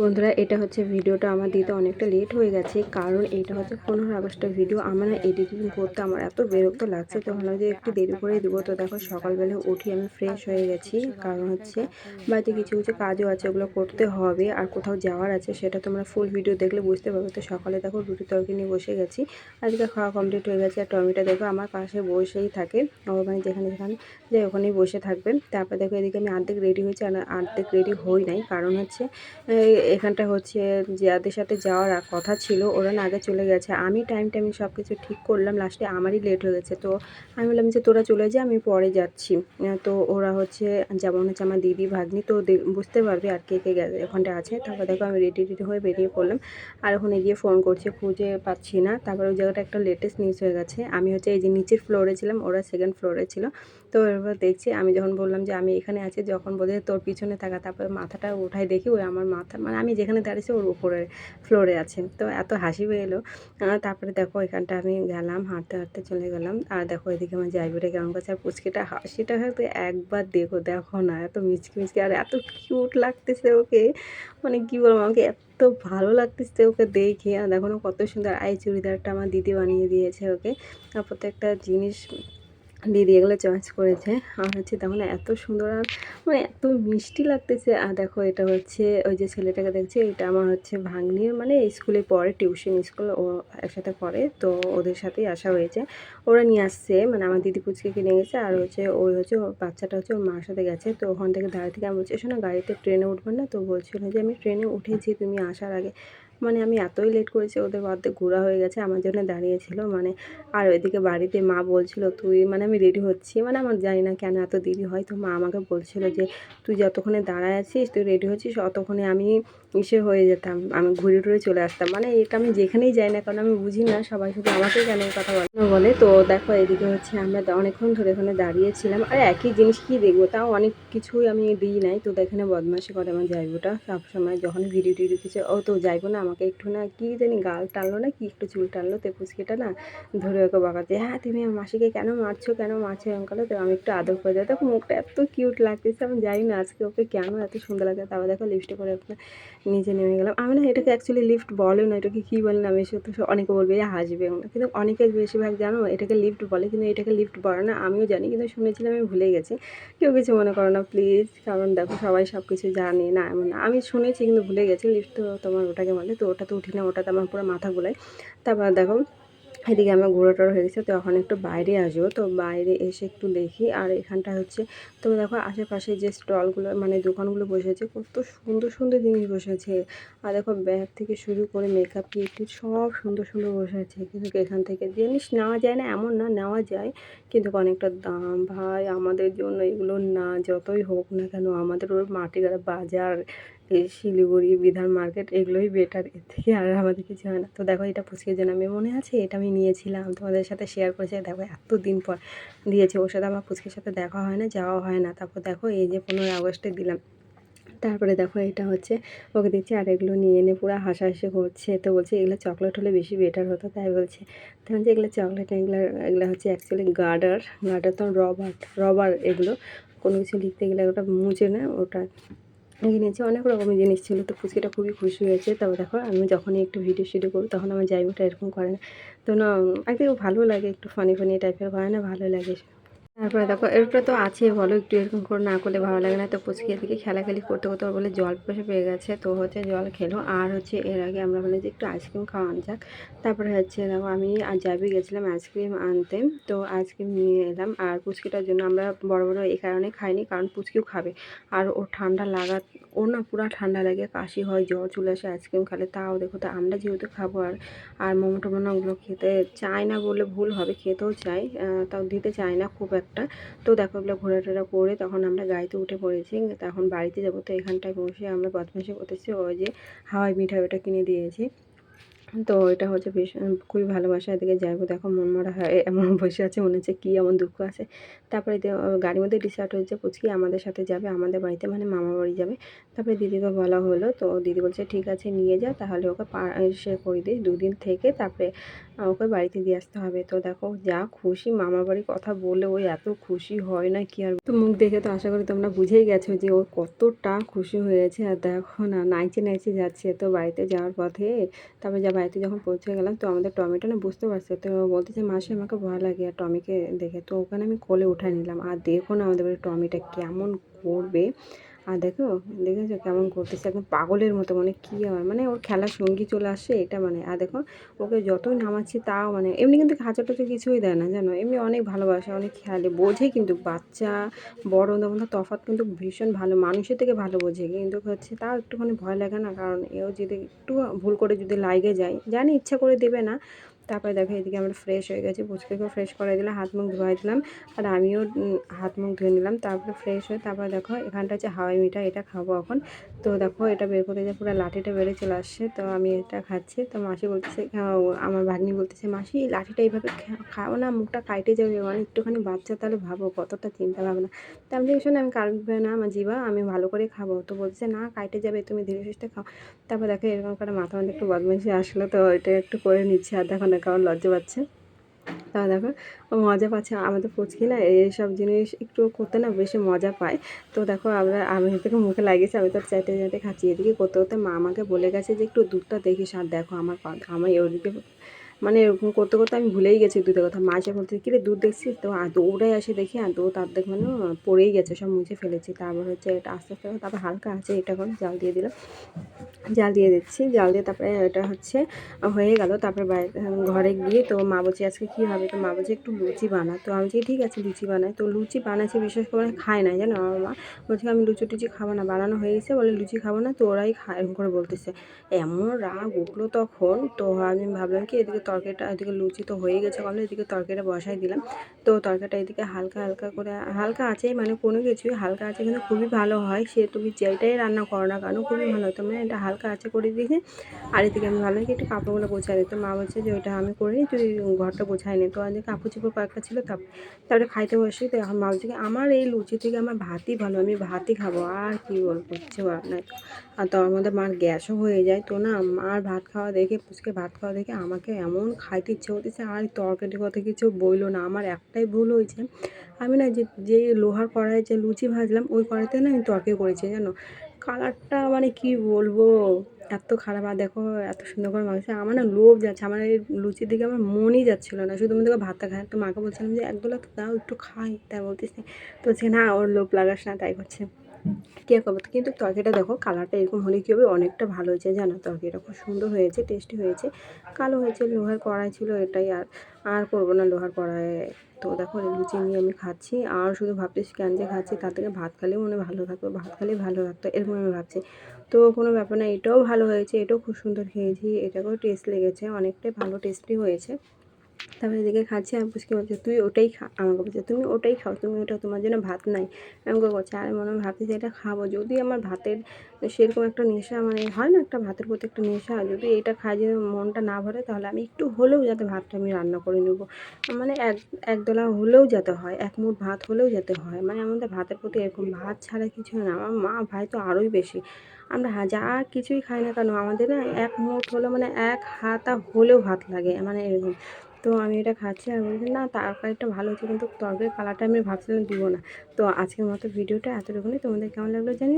বন্ধুরা, এটা হচ্ছে ভিডিওটা। আমার দিতে অনেকটা লেট হয়ে গেছে, কারণ এটা হচ্ছে পনেরো আগস্টের ভিডিও আমার এডিটিং করতে আমার এত বিরক্ত লাগছে, তো ভাবলাম যে একটু দেরি করে দেবো। তো দেখো, সকালবেলা উঠি আমি ফ্রেশ হয়ে গেছি, কারণ হচ্ছে বাড়িতে কিছু কিছু কাজও আছে, ওগুলো করতে হবে। আর কোথাও যাওয়ার আছে, সেটা তোমরা ফুল ভিডিও দেখলে বুঝতে পারবে। তো সকালে দেখো, রুটি তরকারি নিয়ে বসে গেছি। আজকে খাওয়া কমপ্লিট হয়ে গেছে, আর টমেটো দেখো, আমার পাশে বসেই থাকে। মানে যেখানে যেখানে যে ওখানেই বসে থাকবে। তারপর দেখো, এদিকে আমি আর্ধেক রেডি হয়েছি, আর আর্ধেক রেডি হই নাই। কারণ হচ্ছে এখানটা হচ্ছে যাদের সাথে যাওয়ার কথা ছিল, ওরা না আগে চলে গেছে। আমি টাইম টাইমে সব কিছু ঠিক করলাম লাস্টে আমারই লেট হয়ে গেছে। তো আমি বললাম যে, তোরা চলে যা, আমি পরে যাচ্ছি। তো ওরা হচ্ছে যেমন হচ্ছে আমার দিদি, ভাগ্নি, তো বুঝতে পারবে আর কে কে ওখানটা আছে। তারপর দেখো আমি রেডি রেডি হয়ে বেরিয়ে পড়লাম। আর ওখানে গিয়ে ফোন করছে, খুঁজে পাচ্ছি না। তারপর ওই জায়গাটা একটা লেটেস্ট নিউজ হয়ে গেছে। আমি হচ্ছে এই যে নিচের ফ্লোরে ছিলাম, ওরা সেকেন্ড ফ্লোরে ছিল। তো এবার দেখছি, আমি যখন বললাম যে, আমি এখানে আছি, যখন বলে তোর পিছনে থাকা, তারপরে মাথাটা উঠাই দেখি, ওই আমার মাথা মানে আমি যেখানে দাঁড়িয়েছি ওর উপরে ফ্লোরে আছে। তো এত হাসি এলো তারপরে দেখো, এখানটা আমি গেলাম, হাঁটতে হাঁটতে চলে গেলাম। আর দেখো, এদিকে আমার জাইবুরে কেমন করছে? আর পুচকিটা হাসিটা হয়তো একবার দেখো দেখো না, এত মিচকি মিচকি। আর এত কিউট লাগতেছে ওকে। মানে কী বলব, আমাকে এত ভালো লাগতেছে ওকে দেখে। আর দেখো না, কত সুন্দর আই চুড়িদারটা আমার দিদি বানিয়ে দিয়েছে ওকে। আর প্রত্যেকটা জিনিস দিদি এগুলো চয়েস করেছে। আর হচ্ছে তখন এত সুন্দর আর মানে এত মিষ্টি লাগতেছে। আর দেখো এটা হচ্ছে ওই যে ছেলেটাকে দেখছি, এটা আমার হচ্ছে ভাগ্নির মানে স্কুলে পড়ে টিউশন স্কুল ও একসাথে পড়ে, তো ওদের সাথেই আসা হয়েছে। ওরা নিয়ে আসছে মানে আমার দিদি পুচকে কিনে গেছে আর হচ্ছে ওই হচ্ছে বাচ্চাটা হচ্ছে ওর মার সাথে গেছে। তো ওখান থেকে দাঁড়িয়ে থেকে আমি বলছি শোনো গাড়িতে ট্রেনে উঠবেন না। তো বলছিল যে, আমি ট্রেনে উঠেছি, তুমি আসার আগে। মানে আমি এতই লেট করেছি, ওদের অর্ধেক ঘোরা হয়ে গেছে, আমার জন্য দাঁড়িয়েছিল মানে আর ওইদিকে বাড়িতে মা বলছিল, তুই মানে আমি রেডি হচ্ছি। মানে আমার জানি না কেন এত দেরি হয়, তো মা আমাকে বলছিল যে, তুই যতক্ষণে দাঁড়ায় আছিস, তুই রেডি হচ্ছিস, অতক্ষণে আমি ইসে হয়ে যেতাম, আমি ঘুরে টুরে চলে আসতাম। মানে এটা আমি যেখানেই যাই না কারণ আমি বুঝি না, সবাই শুধু আমাকে কেন কথা বলে বলে। তো দেখো, এদিকে হচ্ছে আমরা অনেকক্ষণ ধরে এখানে দাঁড়িয়েছিলাম, আর একই জিনিস কি দেখব, তাও অনেক কিছুই আমি দিই নাই। তো এখানে বদমাশি করে আমার যাইবোটা সবসময় যখন ভিডিও টিডিও কিছু, ও তো যাইবো না আমাকে একটু না কি জানি গাল টানলো না কি একটু চুল টানলো, তো পুচকিটা না ধরে ওকে বাগাতে হ্যাঁ তুমি আমার মাসিকে কেন মারছো কেন মারছো, এরকম করল? তো আমি একটু আদর করে দিই দেখো, মুখটা এত কিউট লাগতেছে, আমি জানি না আজকে ওকে কেন এত সুন্দর লাগে তারপর দেখো লিপস্টিক করে নিচে নেমে গেলাম। আমি না এটাকে অ্যাকচুয়ালি লিফট বলে না, এটাকে কী বলে না সত্যি সব- অনেকে বলবে হাসবে কিন্তু অনেকে বেশিরভাগ জানো, এটাকে লিফট বলে, কিন্তু এটাকে লিফট বলে না, আমিও জানি, কিন্তু শুনেছিলাম, আমি ভুলে গেছি। কেউ কিছু মনে করো না প্লিজ কারণ দেখো, সবাই সব কিছু জানে, না, এমন। আমি শুনেছি, কিন্তু ভুলে গেছি লিফট তো তোমার ওটাকে বলে তো ওটা তো উঠি না ওটাতে আমার পুরো মাথা গুলাই তারপর দেখো, এদিকে আমার ঘোরা টোরা হয়ে গেছে, তো এখন একটু বাইরে আসব। তো বাইরে এসে একটু দেখি, আর এখানটা হচ্ছে তোমরা দেখো আশেপাশে যে স্টলগুলো মানে দোকানগুলো বসেছে কত সুন্দর সুন্দর জিনিস বসেছে আর দেখো ব্যাগ থেকে শুরু করে মেকআপ কিট সব সুন্দর সুন্দর বসেছে কিন্তু এখান থেকে জিনিস নেওয়া যায় না, এমন না, নেওয়া যায়। কিন্তু অনেকটা দাম, ভাই, আমাদের জন্য এগুলো না, যতই হোক না কেন, আমাদের ওর মাটির বাজার এই শিলিগুড়ি, বিধান মার্কেট এগুলোই বেটার এর থেকে আর আমাদের কিছু হয় না। তো দেখো, এটা পুচকের জন্য আমি মনে আছে, এটা আমি নিয়েছিলাম। তোমাদের সাথে শেয়ার করেছি। দেখো এত দিন পর দিয়েছে। ওর সাথে আমার পুচকের সাথে দেখা হয় না যাওয়া হয় না। তারপর দেখো, এই যে পনেরোই আগস্টে দিলাম। তারপরে দেখো, এটা হচ্ছে, ওকে দিচ্ছি আর এগুলো নিয়ে এনে পুরো হাসাহাসি করছে। তো বলছে, এগুলো চকলেট হলে বেশি বেটার হতো। তাই বলছে। তখন যে এগুলো চকলেট এগুলো এগুলো হচ্ছে অ্যাকচুয়ালি গার্ডার গার্ডার তো রবার রবার এগুলো। কোনো কিছু লিখতে গেলে ওটা মুছে না, ওটা কিনেছি অনেক রকমের জিনিস ছিল। তো ফুচকিটা খুবই খুশি হয়েছে। তবে দেখো, আমি যখনই একটু ভিডিও শিডিও করি তখন আমার জায়গাটা এরকম করে না। তো না একদিকে ভালো লাগে, একটু ফানি ফানি টাইপের করে না? ভালো লাগে। তারপরে দেখো, এরপরে তো আছে বলো একটু এরকম করে না করলে ভালো লাগে না। তো পুচকি এদিকে খেলাখেলি করতে করতে বলে জল পেশে পেয়ে গেছে, তো হচ্ছে জল খেলো। আর হচ্ছে এর আগে আমরা বলে যে একটু আইসক্রিম খাওয়ানো যাক। তারপরে হচ্ছে দেখো, আমি যাবি গেছিলাম আইসক্রিম আনতে। তো আইসক্রিম নিয়ে এলাম। আর পুচকিটার জন্য আমরা বড় বড় এই কারণে খাইনি, কারণ পুচকিও খাবে। আর ওর ঠান্ডা লাগা, ওর না পুরো ঠান্ডা লাগে, কাশি হয়, জ্বর চলে আসে, আইসক্রিম খেলে। তাও দেখো, তো আমরা যেহেতু খাব আর আর মোমো টোমো না ওগুলো খেতে চায় না বলে ভুল হবে, খেতেও চাই তাও দিতে চায় না খুব একটা। তো দেখো এগুলো ঘোরাটোরা করে তখন আমরা গাড়িতে উঠে পড়েছি। তখন বাড়িতে যাব তো এখানটায় বসে আমরা বদমাশি করতেছি। ওই যে হাওয়াই মিঠাই ওটা কিনে দিয়েছি। তো এটা হচ্ছে ভীষণ খুবই ভালোবাসা এদিকে। যাইবো দেখো মন মরা হয় এমন বসে আছে, মনে হচ্ছে কী এমন দুঃখ আছে। তারপরে গাড়ির মধ্যে ডিসাইড হয়েছে, পুচকি আমাদের সাথে যাবে, আমাদের বাড়িতে মানে মামা বাড়ি যাবে। তারপরে দিদিকে বলা হলো, তো দিদি বলছে, ঠিক আছে, নিয়ে যা, তাহলে ওকে সে করে দিই দুদিন থেকে। তারপরে ওকে বাড়িতে দিয়ে আসতে হবে। তো দেখো, যা খুশি মামা বাড়ির কথা বলে ওই এত খুশি হয় না কি আর। তো মুখ দেখে তো আশা করি তোমরা বুঝেই গেছো যে ও কতটা খুশি হয়েছে। আর দেখো না, নাইচে নাইচে যাচ্ছে, তো বাড়িতে যাওয়ার পথে। তারপরে যা বাড়িতে যখন পৌঁছে গেলাম, তো আমাদের টমেটো না বুঝতে পারছে, তো বলতেছে, মাসি, আমাকে ভয় লাগে, আর টমিকে দেখে। তো ওখানে আমি কোলে উঠে নিলাম। আর দেখো না আমাদের বাড়ির টমিটা কেমন করবে। আর দেখো, দেখেছ কেমন করতেছে? একদম পাগলের মতো মানে কী হয় মানে ওর খেলার সঙ্গী চলে আসে, এটা মানে। আর দেখো, ওকে যতই নামাচ্ছি তাও মানে এমনি কিন্তু খাঁচা টাচা কিছুই দেয় না, জানো? এমনি অনেক ভালোবাসে, অনেক খেয়ালে বোঝে কিন্তু বাচ্চা, বড় মধ্যে তফাৎ কিন্তু ভীষণ ভালো, মানুষের থেকে ভালো বোঝে। কিন্তু হচ্ছে তাও একটুখানি ভয় লাগে না, কারণ এও যদি একটু ভুল করে যদি লাগে যায়, জানি ইচ্ছা করে দেবে না তারপরে দেখো এদিকে আমরা ফ্রেশ হয়ে গেছি। পুচকেকেও ফ্রেশ করে দিলাম, হাত মুখ ধোয়াই দিলাম। আর আমিও হাত মুখ ধুয়ে নিলাম, তারপরে ফ্রেশ হয়ে তারপরে দেখো এখানটা হচ্ছে হাওয়াই মিঠাই এটা খাব এখন। তো দেখো এটা বের করতে যে পুরো লাঠিটা বেড়ে চলে আসছে, তো আমি এটা খাচ্ছি। তো মাসি বলতেছে আমার ভাগ্নি বলতেছে, মাসি লাঠিটা এইভাবে খাও না, মুখটা কাইটে যাবে মানে একটুখানি বাচ্চা, তাহলে ভাবো, কতটা চিন্তা ভাবনা। তো আমি দেখছি আমি কাটবে না, আমার জিবা আমি ভালো করে খাব। তো বলছে না, কাইটে যাবে, তুমি ধীরে সুস্থে খাও। তারপর দেখো এরকম করে মাথা মধ্যে একটু বদমাইশি আসলো, তো এটা একটু করে নিচ্ছে। আর দেখো না, কারণ লজ্জা পাচ্ছে। তা দেখো মজা পাচ্ছে। আমাদের পুচকি না, এইসব জিনিস একটু করতে না বেশি মজা পায়। তো দেখো, আমরা, আমি থেকে মুখে লাগিয়েছি, আমি তো চাইতে চাইতে খাচ্ছি। এদিকে করতে করতে মা আমাকে বলে গেছে যে, একটু দুধটা দেখিস, আর দেখো আমার আমার ওদিকে মানে এরকম করতে করতে আমি ভুলেই গেছি দুধের কথা। মা এসে বলতে কিরে দুধ দেখছিস তো? দৌড়াই আসে দেখি, আর দৌড় তার দেখ মানে পড়েই গেছে, সব মুছে ফেলেছি। তারপর হচ্ছে এটা আস্তে আস্তে তারপর হালকা আছে এটা করে জাল দিয়ে দিলাম। জাল দিয়ে দিচ্ছি, জাল দিয়ে তারপরে এটা হচ্ছে হয়ে গেল। তারপরে ঘরে গিয়ে তো মা বলছে, আজকে কী হবে? তো মা বলছে, একটু লুচি বানা। তো আমি বলছি, ঠিক আছে, লুচি বানাই। তো লুচি বানাচ্ছি বিশেষ করে খায় না, জানো আমার মা? বলছে, আমি লুচি টুচি খাব না, বানানো হয়ে গেছে। বলে, লুচি খাব না, তো ওরাই খায় এরকম করে বলতেছে। এমন রাগ উঠল তখন, তো আমি ভাবলাম কি, এদিকে তরকারিটা এদিকে লুচি তো হয়ে গেছে বলে, এদিকে তরকারিটা বসাই দিলাম। তো তরকারিটা এদিকে হালকা হালকা করে, হালকা আছে মানে কোনো কিছুই হালকা আছে কিন্তু খুবই ভালো হয়। সে তুমি যেটাই রান্না করো না কেন, খুবই ভালো তো মানে এটা হালকা আছে করে দিয়েছে আর এদিকে আমি ভালো একটু কাপড়গুলো গোছাই দিই তো মা বলছে যে ওইটা আমি করে নিই তুই ঘরটা গোছাই নি। তো আজকে কাপড় চোপড় কয়েকটা ছিল তারপর তারপরে খাইতে বসি। তো এখন মা বলছে আমার এই লুচি থেকে আমার ভাতই ভালো, আমি ভাতই খাব। আর কি বলব, কিছু বলার নাই আর তার মধ্যে মার গ্যাসও হয়ে যায়। তো না, মার ভাত খাওয়া দেখে, পুচকে ভাত খাওয়া দেখে আমাকে এমন খাইতে ইচ্ছে হতেছে আর তরকারি কথা কিছু বইলো না। আমার একটাই ভুল হয়েছে। আমি না যে যে লোহার কড়াইয়ে যে লুচি ভাজলাম, ওই কড়াইতে না আমি তরকারি করেছি, জানো? কালারটা মানে কি বলব? এত খারাপ। আর দেখো, এত সুন্দর করে মাংস আমার না লোভ যাচ্ছে। আমার এই লুচির দিকে আমার মনই যাচ্ছিল না। শুধু দেখো ভাতটা খাই। তো মাকে বলছিলাম যে একদোলা তো দাও, একটু খাই। তাই বলতেছি। তো বলছে, না, ওর লোভ লাগাস না। তাই করছে। কী আর করব? কিন্তু তরকারিটা দেখো কালারটা এরকম হলে কী হবে? অনেকটা ভালো হয়েছে, জানো? তরকারিটা খুব সুন্দর হয়েছে টেস্টি হয়েছে। কালো হয়েছে, লোহার কড়াই ছিল এটাই, আর আর করব না লোহার কড়াই তো দেখো লুচি নিয়ে আমি খাচ্ছি, আর শুধু ভাবতেছি কেন যে খাচ্ছি, তার থেকে ভাত খেলেও মনে ভালো থাকতো, ভাত খেলেই ভালো লাগতো এরকম আমি ভাবছি। তো কোনো ব্যাপার না, এটাও ভালো হয়েছে, এটাও খুব সুন্দর খেয়েছি, এটাকেও টেস্ট লেগেছে, অনেকটাই ভালো টেস্টি হয়েছে। তারপরে এদিকে খাচ্ছি, আমি পুচকে বলছে, তুই ওটাই খা। আমাকে বলছে, তুমি ওটাই খাও, তুমি ওটা তোমার জন্য ভাত নাই। আমাকে বলছে, আর মনে হয় যে এটা খাব। যদি আমার ভাতের সেরকম একটা নেশা মানে হয় না একটা ভাতের প্রতি একটা নেশা, যদি এটা খাই যদি মনটা না ভরে, তাহলে আমি একটু হলেও যাতে ভাতটা আমি রান্না করে নেব। মানে এক, একদলা হলেও যাতে হয়, এক মুঠ ভাত হলেও যাতে হয়। মানে আমাদের ভাতের প্রতি এরকম ভাত ছাড়া কিছু হয় না। আমার মা, ভাই তো আরোই বেশি। আমরা যা কিছুই খাই না কেন, আমাদের না এক মুঠ হলে মানে এক হাতা হলেও ভাত লাগে। মানে এরকম তো আমি এটা খাচ্ছি আর বলছি, না, তরকারিটা ভালো হচ্ছে, কিন্তু তরকারির কালারটা আমি ভাবছিলাম দিব না। তো আজকের মতো ভিডিওটা এতটুকুনি। তোমাদের কেমন লাগল জানি